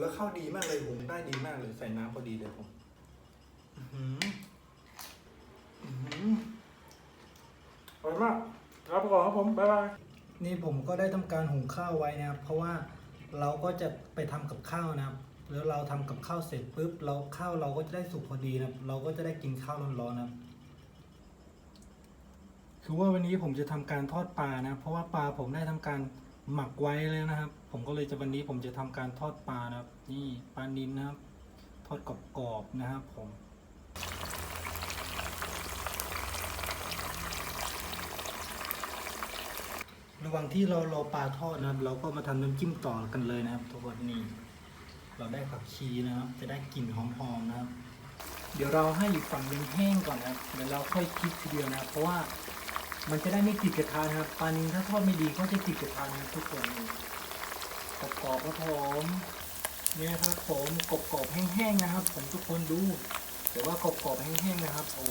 แล้วข้าวดีมากเลยหุงได้ดีมากเลย ใส่น้ำพอดีเลยผมอร่อยมากรับไปก่อนครับผมบ๊ายบายนี่ผมก็ได้ทำการหุงข้าวไว้นะครับ เพราะว่าเราก็จะไปทำกับข้าวนะครับ แล้วเราทำกับข้าวเสร็จปุ๊บเราข้าวเราก็จะได้สุกพอดีนะเราก็จะได้กินข้าวร้อนๆนะครับคือว่าวันนี้ผมจะทำการทอดปลานะ เพราะว่าปลาผมได้ทำการ หมักไว้แล้วนะครับ ผมก็เลยจะวันนี้ผมจะทำการทอดปลานะครับ นี่ปลานิลนนะครับ ทอดกรอบๆนะครับ ผมระหว่างที่เรารอปลาทอดนะครับ เราก็มาทำน้ำจิ้มต่อกันเลยนะครับทุกคนนี่เราได้ผักชีนะครับ จะได้กลิ่นหอมๆนะครับ เดี๋ยวเราให้อีกฝั่งหนึงแห้งก่อนนะครับเดี๋ยวเราค่อยพลิกทีเดียวนะครับเพราะว่า มันจะได้ไม่ติดกระทะนครับปลานิลถ้าทอดไม่ดีก็จะติดกระทะนทุกคนกรอบๆครับผมเนี่ยครับผมกรอบๆแห้งๆนะครับ ผมทุกคนดูแต่ว่ากรอบๆแห้งๆนะครับโอ้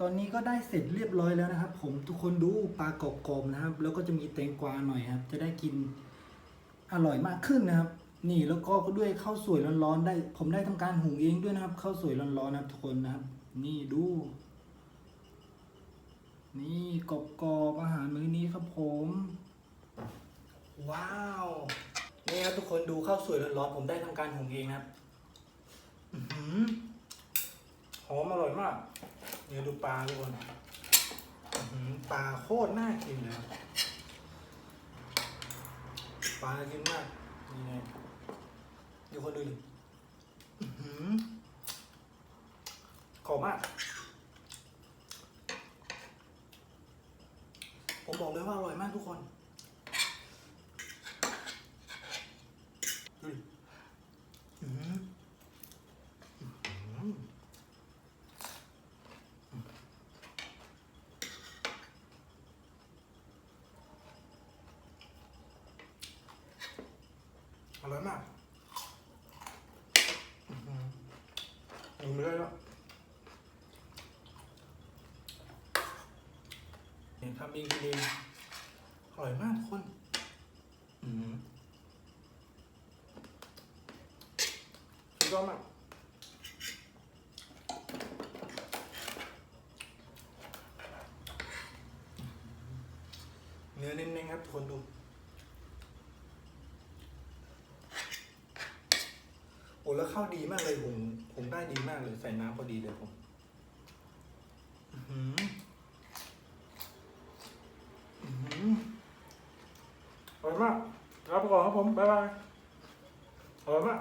ตอนนี้ก็ได้เสร็จเรียบร้อยแล้วนะครับ ผมทุกคนดูปลากรอบๆนะครับ แล้วก็จะมีแตงกวาหน่อยครับ จะได้กินอร่อยมากขึ้นนะครับ นี่แล้วก็ด้วยข้าวสวยร้อนๆได้ ผมได้ทำการหุงเองด้วยนะครับข้าวสวยร้อนๆนะครับทุกคนนะครับ นี่ดู นี่กรอบๆอาหารมื้อนี้ครับผม ว้าวนี่ครับทุกคนดูข้าวสวยร้อนๆผมได้ทำการหุงเองนะครับอื้อหือหอมอร่อยมากเนี่ยดูปลาทุกคนอื้อหือปลาโคตรน่ากินเลยครับปลาน่ากินมากนี่ไงดูคนดูดิอื้อหือกรอบมาก ผมบอกเลยว่าอร่อยมากทุกคนดูดิอื้อหืออื้อหืออร่อยมากอื้อหืออยู่ไม่ได้แล้วเห็น ทำเองกินเองอร่อยมากทุกคนอือหือสุดยอดมากเนื้อเน้นๆครับทุกคนดูโอ้แล้วข้าวดีมากเลยผมผมได้ดีมากเลย ใส่น้ำพอดีเลยผม อื้อหืออื้อหือ อร่อยมากรับไปก่อนครับผม บ๊ายบาย อร่อยมาก